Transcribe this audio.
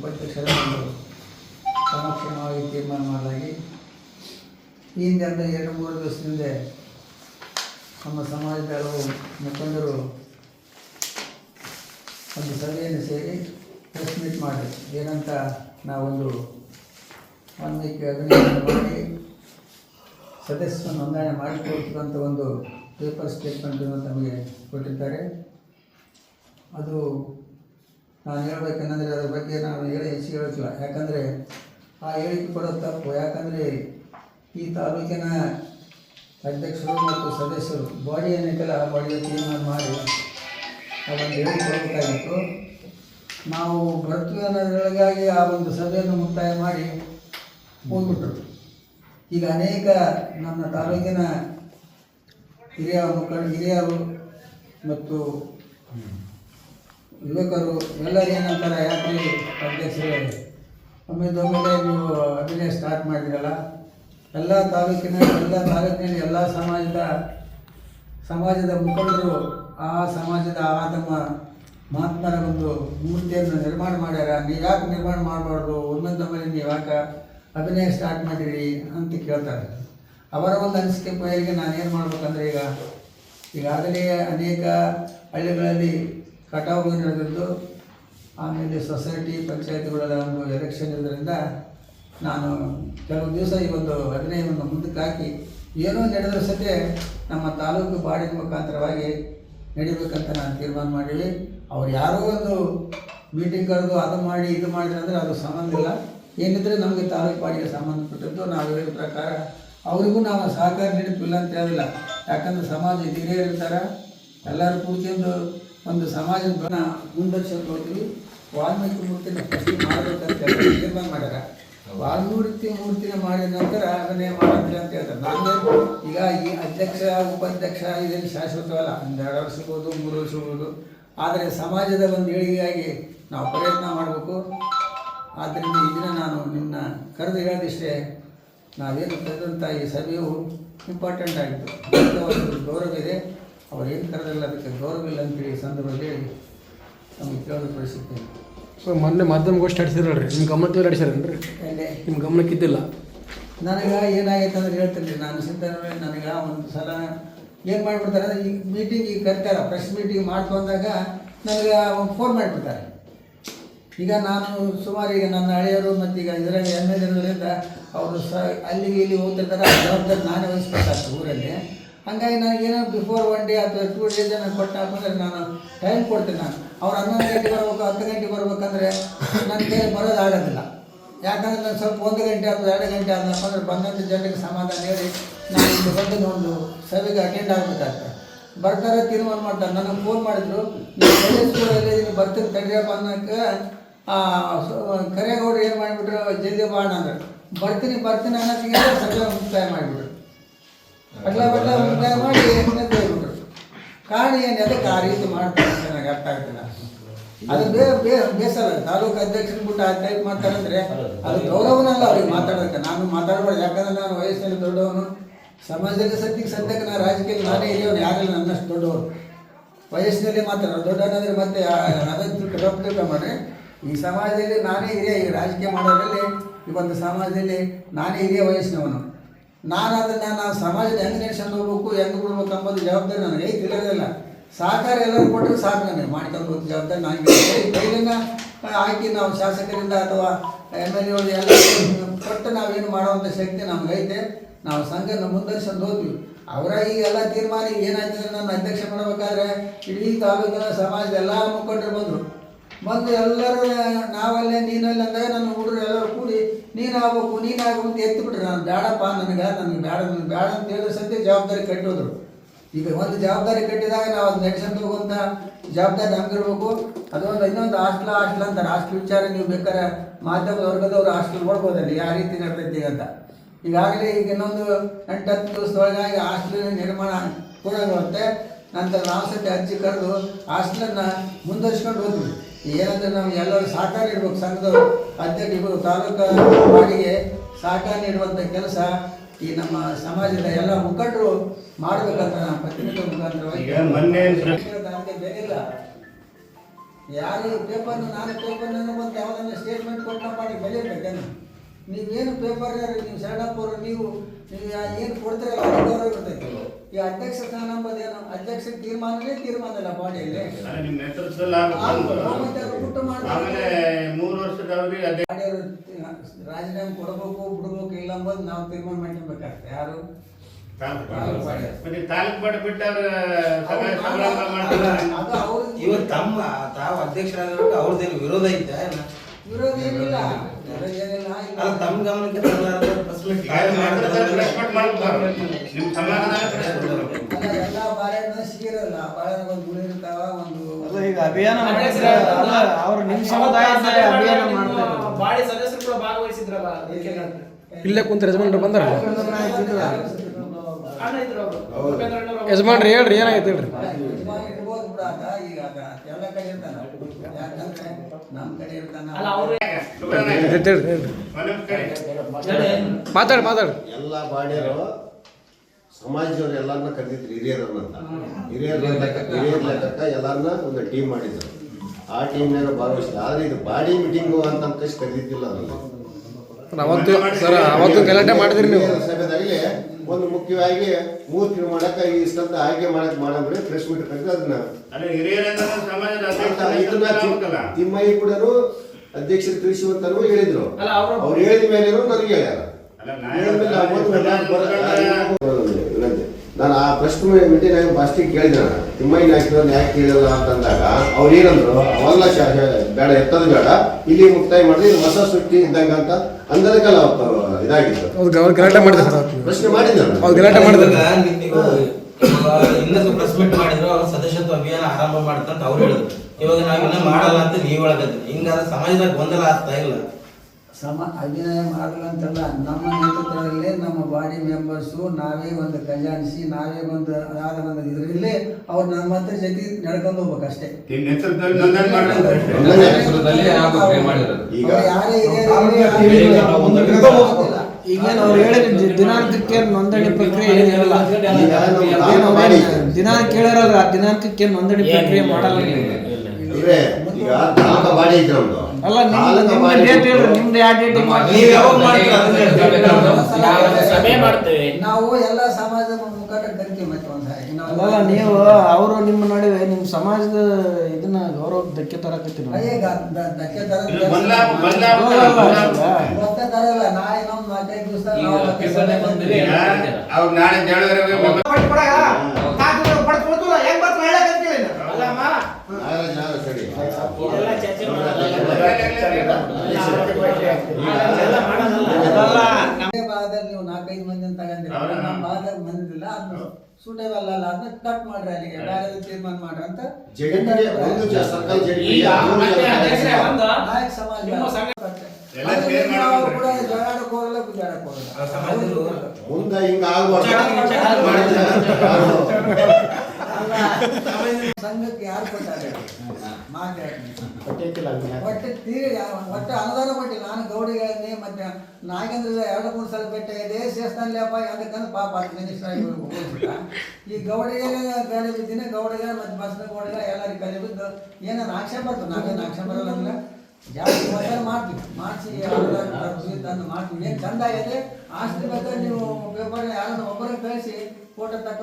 ಉಪಾಧ್ಯಕ್ಷರ ಒಂದು ಸಮಕ್ಷಮವಾಗಿ ತೀರ್ಮಾನ ಮಾಡಲಾಗಿ ಈ ಹಿಂದೆ ಅಂದರೆ ಎರಡು ಮೂರು ದಿವಸದಿಂದ ನಮ್ಮ ಸಮಾಜದ ಹಲವು ಮುಖಂಡರು ಒಂದು ಸಭೆಯನ್ನು ಸೇರಿ ಪ್ರೆಸ್ ಮೀಟ್ ಮಾಡಿ ಏನಂತ ನಾವೊಂದು ವಾಲ್ಮೀಕಿ ಅಭಿನಯವನ್ನು ಮಾಡಿ ಸದಸ್ಯ ನೋಂದಣಿ ಮಾಡಿಕೊಡ್ತಕ್ಕಂಥ ಒಂದು ಪೇಪರ್ ಸ್ಟೇಟ್ಮೆಂಟನ್ನು ತಮಗೆ ಕೊಟ್ಟಿದ್ದಾರೆ. ಅದು ನಾನು ಹೇಳ್ಬೇಕಂದ್ರೆ ಅದ್ರ ಬಗ್ಗೆ ನಾನು ಹೇಳಿ ಹೆಚ್ಚಿಗೆ ಹೇಳ್ತಿಲ್ಲ ಯಾಕಂದರೆ ಆ ಹೇಳಿಕೆ ಕೊಡೋ ತಪ್ಪು. ಯಾಕಂದರೆ ಈ ತಾಲೂಕಿನ ಅಧ್ಯಕ್ಷರು ಮತ್ತು ಸದಸ್ಯರು ಬಾಡಿ ಏನೈತಲ್ಲ ಆ ಬಾಡಿಯ ತೀರ್ಮಾನ ಮಾಡಿ ಅದನ್ನು ಹೇಳಿಕೆ ಕೊಡಬೇಕಾಗಿತ್ತು. ನಾವು ಬರ್ತೀವಿ ಆ ಒಂದು ಸಭೆಯನ್ನು ಮುಕ್ತಾಯ ಮಾಡಿ ಹೋಗ್ಬಿಟ್ರು. ಈಗ ಅನೇಕ ನಮ್ಮ ತಾಲೂಕಿನ ಹಿರಿಯ ಮುಖಂಡ, ಹಿರಿಯರು ಮತ್ತು ಯುವಕರು ಎಲ್ಲರೂ ಏನಂತಾರೆ ಯಾಕೆ ಅಧ್ಯಕ್ಷರೇ? ಒಮ್ಮೆದೊಮ್ಮೆಲೆ ನೀವು ಅಭಿನಯ ಸ್ಟಾರ್ಟ್ ಮಾಡಿದ್ರಲ್ಲ, ಎಲ್ಲ ತಾಲೂಕಿನ ಎಲ್ಲ ತಾಲೂಕಿನಲ್ಲಿ ಎಲ್ಲ ಸಮಾಜದ ಸಮಾಜದ ಮುಖಂಡರು ಆ ಸಮಾಜದ ಆ ತಮ್ಮ ಮಹಾತ್ಮರ ಒಂದು ಮೂರ್ತಿಯನ್ನು ನಿರ್ಮಾಣ ಮಾಡ್ಯಾರ. ನೀವು ಯಾಕೆ ನಿರ್ಮಾಣ ಮಾಡಬಾರ್ದು? ಮೇಲೆ ನೀವು ಯಾಕೆ ಅಭಿನಯ ಸ್ಟಾರ್ಟ್ ಮಾಡಿರಿ ಅಂತ ಕೇಳ್ತಾರೆ. ಅವರ ಒಂದು ಅನಿಸಿಕೆ ಮೇರೆಗೆ ನಾನೇನು ಮಾಡ್ಬೇಕಂದ್ರೆ ಈಗ, ಈಗಾಗಲೇ ಅನೇಕ ಹಳ್ಳಿಗಳಲ್ಲಿ ಕಟಾವು ನಡೆದಿದ್ದು, ಆಮೇಲೆ ಸೊಸೈಟಿ ಪಂಚಾಯತ್ಗಳ ಒಂದು ಎಲೆಕ್ಷನ್ ಇರೋದ್ರಿಂದ ನಾನು ಕೆಲವು ದಿವಸ ಈ ಒಂದು ಅಭಿನಯವನ್ನು ಮುಂದಕ್ಕೆ ಹಾಕಿ, ಏನೋ ನಡೆದರೂ ಸತೆ ನಮ್ಮ ತಾಲೂಕು ಬಾಡಿ ಮುಖಾಂತರವಾಗಿ ನಡಿಬೇಕಂತ ನಾನು ತೀರ್ಮಾನ ಮಾಡೀವಿ ಅವ್ರು ಯಾರೋ ಒಂದು ಮೀಟಿಂಗ್ ಕರೆದು ಅದು ಮಾಡಿ, ಇದು ಮಾಡಿದ್ರೆ ಅಂದರೆ ಅದು ಸಂಬಂಧ ಇಲ್ಲ. ಏನಿದ್ರೆ ನಮಗೆ ತಾಲೂಕು ಬಾಡಿಗೆ ಸಂಬಂಧಪಟ್ಟದ್ದು, ನಾವು ಹೇಳಿದ ಪ್ರಕಾರ ಅವರಿಗೂ ನಾವು ಸಹಕಾರ ನೀಡುತ್ತಿಲ್ಲ ಅಂತ ಹೇಳಿಲ್ಲ. ಯಾಕಂದ್ರೆ ಸಮಾಜ ಹಿರಿಯರು ಇರ್ತಾರೆ, ಎಲ್ಲರೂ ಕೂತ್ಕೊಂಡು ಒಂದು ಸಮಾಜದ ಕೊಡ್ತೀವಿ ವಾಲ್ಮೀಕಿ ಮೂರ್ತಿನ ಫಸ್ಟ್ ಮಾಡಬೇಕಂತ ನಿರ್ಮಾಣ ಮಾಡ್ಯಾರ. ವಾಲ್ಮೂರ್ತಿ ಮೂರ್ತಿನ ಮಾಡಿದ ನಂತರ ಅದನ್ನೇ ಮಾಡಿದ್ರೆ ಅಂತ ಹೇಳ್ತಾರೆ. ನಾನು ಈಗ ಈ ಅಧ್ಯಕ್ಷ, ಉಪಾಧ್ಯಕ್ಷ ಇದೇನು ಶಾಶ್ವತವಲ್ಲ. ಒಂದು ಎರಡು ವರ್ಷ ಸಿಗ್ಬೋದು ಮೂರು ವರ್ಷ ಸಿಗ್ಬೋದು ಆದರೆ ಸಮಾಜದ ಒಂದು ಏಳಿಗೆಯಾಗಿ ನಾವು ಪ್ರಯತ್ನ ಮಾಡಬೇಕು. ಆದ್ದರಿಂದ ಈ ದಿನ ನಾನು ನಿನ್ನ ಕರೆದು ಹೇಳಿದಿಷ್ಟೇ, ನಾವೇನು ಕರೆದಂಥ ಈ ಸಭೆಯು ಇಂಪಾರ್ಟೆಂಟ್ ಆಗಿತ್ತು. ಗೌರವ ಇದೆ. ಅವ್ರು ಏನು ಕರೆದಿಲ್ಲ ಅದಕ್ಕೆ ಗೌರವ ಇಲ್ಲ ಅಂತೇಳಿ ಈ ಸಂದರ್ಭದಲ್ಲಿ ನಮಗೆ ಕೇಳಲು ಪಡಿಸುತ್ತೇನೆ ಸೊ ಮೊನ್ನೆ ಮಾಧ್ಯಮಗೋಷ್ಠಿ ನಡೆಸಿದ್ರಲ್ರಿ ನಿಮ್ಮ ಗಮನಕ್ಕೆ ನಡೆಸಿರೇನ್ರಿ ನಿಮ್ಮ ಗಮನಕ್ಕಿದ್ದಿಲ್ಲ ನನಗೆ ಏನಾಗೈತೆ ಅಂದ್ರೆ ಹೇಳ್ತೀನಿ ನಾನು ಸಿದ್ಧರಾಮಯ್ಯ ನನಗೆ ಒಂದು ಸಲ ಏನು ಮಾಡಿಬಿಡ್ತಾರೆ ಅಂದರೆ ಈ ಮೀಟಿಂಗ್ ಈಗ ಕರಿತಾರೆ ಪ್ರೆಸ್ ಮೀಟಿಂಗ್ ಮಾಡ್ತು ಅಂದಾಗ ನನಗೆ ಒಂದು ಫೋನ್ ಮಾಡಿಬಿಡ್ತಾರೆ. ಈಗ ನಾನು ಸುಮಾರು ಈಗ ನನ್ನ ಹಳೆಯರು ಮತ್ತು ಈಗ ಇದರಲ್ಲಿ ಎಂ ಎಲ್ ಇರೋದ್ರಿಂದ ಅವರು ಸ ಅಲ್ಲಿಗೆ ಇಲ್ಲಿ ಹೋಗ್ತಿರ್ತಾರೆ ಜವಾಬ್ದಾರಿ ನಾನೇ ವಹಿಸ್ಬೇಕಾಗ್ತದೆ ಊರಲ್ಲಿ. ಹಂಗಾಗಿ ಏನೋ ಬಿಫೋರ್ ಒನ್ ಡೇ ಅಥವಾ ಟೂ ಡೇಸ್ ನಾನು ಕೊಟ್ಟಾಕಂದ್ರೆ ನಾನು ಟೈಮ್ ಕೊಡ್ತೀನಿ ನಾನು. ಅವ್ರು ಹನ್ನೊಂದು ಗಂಟೆಗೆ ಬರಬೇಕು, ಹತ್ತು ಗಂಟೆಗೆ ಬರ್ಬೇಕಂದ್ರೆ ನನ್ನ ಕೈಯಲ್ಲಿ ಬರೋದು ಆಗೋದಿಲ್ಲ. ಯಾಕಂದ್ರೆ ನಾನು ಸ್ವಲ್ಪ ಒಂದು ಗಂಟೆ ಅಥವಾ ಎರಡು ಗಂಟೆ ಆದಪ್ಪ ಅಂದ್ರೆ ಬಂದಂಥ ಜನರಿಗೆ ಸಮಾಧಾನ ಹೇಳಿ ನಾನು ಇಲ್ಲಿ ಬಂದು ನೋಡು ಸಭೆಗೆ ಅಟೆಂಡ್ ಆಗಬೇಕಾಗ್ತದೆ. ಬರ್ತಾರೆ, ತೀರ್ಮಾನ ಮಾಡ್ತಾರೆ. ನನಗೆ ಫೋನ್ ಮಾಡಿದ್ರು ಸ್ಕೂಲಲ್ಲಿ ನೀವು ಬರ್ತೀನಿ ತಡಿಯಪ್ಪ ಅನ್ನೋಕ್ಕೆ ಕರೇಗೌಡರು ಏನು ಮಾಡಿಬಿಟ್ರು ಜಲ್ದಿ ಬಾಣ ಅಂದ್ರೆ. ಬರ್ತೀನಿ ಬರ್ತೀನಿ ಅನ್ನೋದಕ್ಕೆ ಸಭೆ ಮುಕ್ತಾಯ ಮಾಡಿಬಿಟ್ರು. ಬಟ್ಲ ಬಟ್ಲ ಮುಕ್ತಾಯ ಮಾಡಿ ಕಾರಣ ಏನು ಅದಕ್ಕೆ ಆ ರೀತಿ ಮಾಡ್ತಾರೆ ನನಗೆ ಅರ್ಥ ಆಗ್ತಿಲ್ಲ. ಅದು ಬೇ ಬೇ, ಬೇಸರ ತಾಲೂಕು ಅಧ್ಯಕ್ಷರು ಬಿಟ್ಟು ಆ ಟೈಪ್ ಮಾಡ್ತಾರಂದ್ರೆ ಅದು ಗೌರವನಲ್ಲ ಅವ್ರಿಗೆ ಮಾತಾಡೋದಕ್ಕೆ. ನಾನು ಮಾತಾಡಬಾರ್ದು. ಯಾಕಂದ್ರೆ ನಾನು ವಯಸ್ಸಿನಲ್ಲಿ ದೊಡ್ಡವನು. ಸಮಾಜದಲ್ಲಿ ಸದ್ಯಕ್ಕೆ ಸದ್ಯಕ್ಕೆ ನಾನು ರಾಜಕೀಯದಲ್ಲಿ ನಾನೇ ಹಿರಿಯವನು ಯಾರಿಲ್ಲ ನನ್ನಷ್ಟು ದೊಡ್ಡವರು. ವಯಸ್ಸಿನಲ್ಲಿ ಮಾತಾಡೋದು ದೊಡ್ಡವನಾದ್ರೆ ಮತ್ತೆ ಅದನ್ನು ತಿಳ್ಕ ಈ ಸಮಾಜದಲ್ಲಿ ನಾನೇ ಹಿರಿಯ. ಈ ರಾಜಕೀಯ ಮಾಡೋದ್ರಲ್ಲಿ ಒಂದು ಸಮಾಜದಲ್ಲಿ ನಾನೇ ಹಿರಿಯ ವಯಸ್ಸಿನವನು. ನಾನು ಅದನ್ನು ನಾನು ಸಮಾಜದ ಹೆಂಗೆ ನೆಡ್ಸ್ಕೊಂಡು ಹೋಗ್ಬೇಕು ಹೆಂಗೆ ಬಿಡ್ಬೇಕು ಅಂಬೋದು ಜವಾಬ್ದಾರಿ ನನಗೆ ಐತಿ ಇರೋದಿಲ್ಲ ಸಹಕಾರ ಎಲ್ಲರೂ ಕೊಟ್ಟರೆ ಸಾಕು ನನಗೆ, ಮಾಡ್ಕೊಂಡು ಜವಾಬ್ದಾರಿ ನಾನು ಕೈಲಿನ ಹಾಕಿ ನಾವು ಶಾಸಕರಿಂದ ಅಥವಾ ಎಂ ಎಲ್ ಎಗಳು ಎಲ್ಲ ಕೊಟ್ಟು ನಾವೇನು ಮಾಡುವಂಥ ಶಕ್ತಿ ನಮಗೈತೆ ನಾವು ಸಂಘನ ಮುಂದರ್ಸ್ಕೊಂಡು ಹೋದ್ವಿ. ಅವರ ಈ ಎಲ್ಲ ತೀರ್ಮಾನ ಏನಾಯ್ತದೆ ನನ್ನ ಅಧ್ಯಕ್ಷ ಮಾಡಬೇಕಾದ್ರೆ ಇಡೀ ತಾಲೂಕಿನ ಸಮಾಜದ ಎಲ್ಲ ಮುಖಂಡರು ಬಂದರು. ಬಂದು ಎಲ್ಲರೂ ನಾವಲ್ಲೇ, ನೀನಲ್ಲಿ ಅಂದಾಗ ನನ್ನ ಹುಡುಗರು ಎಲ್ಲರೂ ಕೂಡಿ ನೀನು ಆಗ್ಬೇಕು ನೀನು ಅಂತ ಎತ್ತು ಬಿಟ್ರೆ. ನಾನು ಬೇಡಪ್ಪ, ನನಗೆ ನನಗೆ ಬೇಡ ನನಗೆ ಬೇಡ ಅಂತ ಹೇಳಿದ್ರೆ ಸತ್ಯ ಜವಾಬ್ದಾರಿ ಕಟ್ಟೋದ್ರು. ಈಗ ಒಂದು ಜವಾಬ್ದಾರಿ ಕಟ್ಟಿದಾಗ ನಾವು ಅದು ನಡೆಸ್ಕೊಂಡು ಹೋಗುವಂಥ ಜವಾಬ್ದಾರಿ ನಮಗಿರ್ಬೇಕು. ಅದೊಂದು, ಇನ್ನೊಂದು ಹಾಸ್ಟ್ಲ, ಹಾಸ್ಟ್ಲ್ ಅಂತಾರೆ ಹಾಸ್ಟ್ಲ್ ವಿಚಾರ ನೀವು ಬೇಕಾದ್ರೆ ಮಾಧ್ಯಮ ವರ್ಗದವರು ಹಾಸ್ಟೆಲ್ ನೋಡ್ಬೋದಲ್ಲಿ ಯಾವ ರೀತಿ ನಡ್ತೈತಿ ಅಂತ. ಈಗಾಗಲೇ ಈಗ ಇನ್ನೊಂದು ಎಂಟತ್ತು ದಿವಸದೊಳಗಾಗಿ ಹಾಸ್ಟೆಲ್ ನಿರ್ಮಾಣ ಪೂರ್ಣಗೊಳ್ಳುತ್ತೆ. ನಂತರ ನಾವು ಸತಿ ಅರ್ಜಿ ಕರೆದು ಹಾಸ್ಟೆಲನ್ನು ಮುಂದುವರಿಸ್ಕೊಂಡು ಹೋದ್ವಿ. ಏನಂದ್ರೆ ನಾವು ಎಲ್ಲರೂ ಸಹಕಾರ ನೀಡ್ಬೇಕು ಸಂಘದವರು. ಅಧ್ಯಕ್ಷ ಇವರು ತಾಲೂಕು ಬಾಡಿಗೆ ಸಹಕಾರ ನೀಡುವಂಥ ಕೆಲಸ ಈ ನಮ್ಮ ಸಮಾಜದ ಎಲ್ಲ ಮುಖಂಡರು ಮಾಡಬೇಕಂತ ನಾನು ಪತ್ರಿಕೆ ನನಗೆ ಬೇಕಿಲ್ಲ. ಯಾರು ಪೇಪರ್ ನಾನು ಪೇಪರ್ ಬಂದು ಯಾವುದನ್ನ ಸ್ಟೇಟ್ಮೆಂಟ್ ನೀವೇನು ಪೇಪರ್ ನೀವು ಶರಣಪ್ಪರು ನೀವು ನೀವು ಏನು ಕೊಡ್ತೀರಲ್ಲ ಗೌರವ ಇರ್ತೈತಿ. ಈ ಅಧ್ಯಕ್ಷ ಸ್ಥಾನ ಎಂಬುದೇನು? ಅಧ್ಯಕ್ಷ ತೀರ್ಮಾನನೇ ತೀರ್ಮಾನ ಇಲ್ಲ ಬಾಡಿಯಲ್ಲಿ. ನಿಮ್ಮ ನೇತೃತ್ವದಲ್ಲಿ. ಆಮೇಲೆ ಮೂರು ವರ್ಷದ ಅವಧಿ ರಾಜೀನಾಮೆ ಕೊಡಬೇಕು ಬಿಡಬೇಕು ಇಲ್ಲ ಅಂಬೋದು ನಾವು ತೀರ್ಮಾನ ಮಾಡ್ಕೊಬೇಕಾಗ್ತದೆ ಯಾರು? ಅದು ತಮ್ಮ ತಾವು ಅಧ್ಯಕ್ಷರಾಗಬೇಕು ಅವ್ರದ್ದೇನು ವಿರೋಧ ಐತೆ ವಿರೋಧ ಏನಿಲ್ಲ. ಏನಿಲ್ಲ. ಅಲ್ಲ ತಮ್ಮ ಗಮನಕ್ಕೆ ಈಗ. ನಿಮ್ಮ ಸಮಾಧಾನ press meet ಮಾಡ್ಬೇಕು. ಅಲ್ಲ ಬಾಳೆಹಣ್ಣು ಸಿಗಿರಲ್ಲ ಬಾಳೆಹಣ್ಣು ಒಂದು ಗುಳಿ ಇರ್ತಾವ ಒಂದು ಅಲ್ಲ ಈಗ ಅಭಿಯಾನ ಮಾಡ್ತಾರೆ ಅಲ್ಲ ಅವ್ರು ನಿಮ್ಮ ಸಮುದಾಯದ ಅಭಿಯಾನ ಮಾಡ್ತಾರೆ ಬಾಡಿ ಸದಸ್ಯರು ಕೂಡ ಭಾಗವಹಿಸಿದ್ರಲ್ಲ ಅದಕ್ಕೆ ನಾನು- ಇಲ್ಲೇ ಕುಂತ ಯಜಮಾನ್ರು ಬಂದ್ರ? ಅಣ್ಣ ಇದ್ರು ಅವರು. ಯಜಮಾನ್ರಿ ಹೇಳ್ರಿ ಏನಾಗೈತೆ ಹೇಳ್ರಿ. ಬಿಡ ಈಗ ಎಲ್ಲ ಕಡೆ ಇರ್ತಾನ ಯಾಕಂದ್ರೆ ನಮ್ಮ ಕಡೆ ಇರ್ತಾನ ಅಲ್ಲ ಅವರು ಸುಬ್ರಹ್ಮಣ್ಯ, ಹೇಳ್ರಿ ಹೇಳ್ರಿ ಒಂದೊಂದ್ ಕಡೆ. ಮಾತಾಡಿ ಮಾತಾಡಿ. ಎಲ್ಲ ಬಾಡಿಯರು ಸಮಾಜದವ್ರು ಎಲ್ಲರನ್ನ ಕರೆದಿದ್ರು ಹಿರಿಯರನ್ನ ಹಿರಿಯರ ಹಿರಿಯರ ಲೆಕ್ಕಕ್ಕ ಎಲ್ಲರನ್ನ ಒಂದು ಟೀಮ್ ಮಾಡಿದ್ರು. ಆ ಟೀಮ್ನಾಗ ಭಾಗವಹಿಸಿದ್ರು. ಆದ್ರೆ ಇದು ಬಾಡಿ ಮೀಟಿಂಗು ಅಂತ ಕರೆದಿದ್ದಿಲ್ಲ ಅದರಲ್ಲಿ ಅವತ್ತು ಸರ್ ಅವತ್ತು ಗಲಾಟೆ ಮಾಡಿದ್ರಿ ನೀವು. ಸಮಯದಲ್ಲಿ ಸಭೆದಾಗಲಿ ಒಂದು ಮುಖ್ಯವಾಗಿ ಮೂರು ಈ ಇಷ್ಟಂತ ಆಯ್ಕೆ ಮಾಡಕ್ ಮಾಡಂದ್ರೆ ಪ್ರೆಸ್ ಮೀಟ್ ಕರೆದು ಅದನ್ನ? ತಿಮ್ಮಯ್ಯ ಕೂಡ ಅಧ್ಯಕ್ಷರು ತಿಳಿಸುವಂತನೂ ಹೇಳಿದ್ರು. ಅವ್ರು ಹೇಳಿದ ಮೇಲೆ ನನಗೆ ಹೇಳ್ಯಾರ ನಾನು ಆ ಪ್ರಶ್ನೆ ಮೀಟಿಂಗ್ ಫಸ್ಟಿಗೆ ಕೇಳಿದೆ ನಾನು. ತಿಮ್ಮಯ್ಯ ನಾಯಕರನ್ನ ಯಾಕೆ ಕೇಳಿಲ್ಲ ಅಂತಂದಾಗ ಅವ್ರು ಏನಂದ್ರು ಅವೆಲ್ಲ ಬೇಡ ಎತ್ತದ ಬೇಡ ಇಲ್ಲಿ ಮುಕ್ತಾಯ ಮಾಡಿದ್ರೆ ಇದು ಹೊಸ ಸುಟ್ಟಿ ಇದ್ದಂಗ ಅಂತ ಅಂದದಕ್ಕೆಲ್ಲ ಅವತ್ತು ಇದಾಗಿತ್ತು ಅವ್ರು ಗಲಾಟೆ ಮಾಡಿದ್ರು ಪ್ರಶ್ನೆ ಮಾಡಿದ್ರು ಗಲಾಟೆ ಮಾಡಿದ್ರು ಇನ್ನೊಂದು ಪ್ರೆಸ್ ಮೀಟ್ ಮಾಡಿದ್ರು ಅವ್ರ ಸದಸ್ಯತ್ವ ಅಭಿಯಾನ ಆರಂಭ ಮಾಡ್ತಂತ ಅವ್ರು ಹೇಳಿದ್ರು. ಇವಾಗ ನಾವು ಇನ್ನ ಮಾಡಲ್ಲ ಅಂತ ನೀವು ಹೇಳಕತ್ತೀರಿ. ಹಿಂಗಾದ್ರೆ ಸಮಾಜದಾಗ ಗೊಂದಲ ಆಗ್ತಾ ಇಲ್ಲ. ಸಮ ಅಭಿನಯ ಮಾಡಲಂತಲ್ಲ ಅಂತಲ್ಲ ನಮ್ಮ ನೇತೃತ್ವದಲ್ಲಿ ನಮ್ಮ ಬಾಡಿ ಮೆಂಬರ್ಸು ನಾವೇ ಒಂದು ಕಲ್ಯಾಣಿಸಿ ನಾವೇ ಒಂದು ಆದ ಒಂದು ಇದರಲ್ಲಿ ಅವ್ರು ನಮ್ಮ ಹತ್ರ ಜೊತೆ ನಡ್ಕೊಂಡು ಹೋಗ್ಬೇಕಷ್ಟೇ. ಯಾರೇ ಯಾರೇ ಈಗೇನು ಅವ್ರು ಹೇಳಿದ ದಿನಾಂಕಕ್ಕೆ ನೋಂದಣಿ ಪ್ರಕ್ರಿಯೆ ಏನಿರಲ್ಲ ದಿನಾಂಕ ಕೇಳಿರಲ್ಲ ಆ ದಿನಾಂಕಕ್ಕೆ ನೋಂದಣಿ ಪ್ರಕ್ರಿಯೆ ಮಾಡಲ್ಲ ಈಗ ಬಾಡಿ ಐತೆ ನಮ್ದು ಅಲ್ಲ ನಿಮ್ಮ ನಿಮ್ದು ಬಾಡಿ ಡೇಟ್ ಹೇಳ್ರಿ ನಿಮ್ದು ಯಾವ ಡೇಟಿಗೆ ಮಾಡಿ ನೀವ್ ಯಾವಾಗ ಮಾಡ್ತೀರ ನಾವು ಸಭೆ ಮಾಡ್ತೇವೆ. ನಾವು ಎಲ್ಲ ಸಮಾಜದ ಕರಿತೀವಿ ಮತ್ತೆ. ನಾವು- ಅವರು ನಿಮ್ಮ ನಡುವೆ ನಿಮ್ಮ ಸಮಾಜದ ಇದನ್ನ ಗೌರವ ಧಕ್ಕೆ ತರಕತ್ತಿ. ಅಯ್ಯ, ಗ- ದ- ಧಕ್ಕೆ ತರಲ್ಲ ನಾಳೆ ನಾಲ್ಕೈದು ದಿವಸ ಈಗ ನಾವು ಅವ್ರು ನಾಳೆ ಭಾಗದಲ್ಲಿ ನೀವು ನಾಲ್ಕೈದು ಮಂದಿ ಹೌದಾ? ನಮ್ಮ ಭಾಗದಾಗ ಬಂದಿಲ್ಲ ಅದನ್ನ ಸೂಟೇಬಲ್ ಅಲ್ಲ ಅದನ್ನ ಕಟ್ ಮಾಡ್ರಿ ಅಲ್ಲಿಗೆ. ಬೇರೆ ತೀರ್ಮಾನ ಮಾಡ್ರಿ ಅಂತ ನಾಯಕ ಸಮಾಜ ಮುಂದೆ ಹಿಂಗ ಸಂಘಕ್ಕೆ ಯಾರು ಕೊಟ್ಟಾರೆ? ಒಟ್ಟೆ ತೀರಿ ಒಟ್ಟು ಅನುದಾನ ಕೊಟ್ಟಿಲ್ಲ ನಾನು ಗೌಡಿಗಳನ್ನೇ ಮತ್ತೆ ನಾಗೇಂದ್ರ ಎರಡು ಮೂರು ಸಲ ಬೆಟ್ಟ ಇದೆ ಸೇರ್ಸ್ತಾನಲ್ಲಪ್ಪ ಅದಕ್ಕಂದ್ರೆ ಪಾಪ ಮಿನಿಸ್ಟರ್ ಈ ಗೌಡಿಗಳ ಕಲೆ ಬಿದ್ದೀನಿ ಗೌಡಿಗೆ ಮತ್ತೆ ಬಸ್ನ ಗೌಡಿಗಳ ಎಲ್ಲರಿಗೆ ಕಲೆ ಬಿದ್ದು ಏನಾದ್ರು ಆಕ್ಷೇಪ ಬರ್ತದೆ ನಾವೇನು ಆಕ್ಷೇಪ ಬರಲ್ಲ ಅಂದ್ರೆ ಜಾಸ್ತಿ ಮೊದಲು ಮಾಡ್ತೀವಿ. ಮಾಡಿಸಿ ತಂದು ಮಾಡ್ತೀವಿ. ಏನು ಚಂದ ಆಗಿದೆ? ಆಸ್ತಿ ಬೇಕಾದ್ರೆ ನೀವು ಪೇಪರ್ ಯಾರನ್ನ ಒಬ್ಬರಿಗೆ ಕಳಿಸಿ ಫೋಟೋ ತಕ್ಕ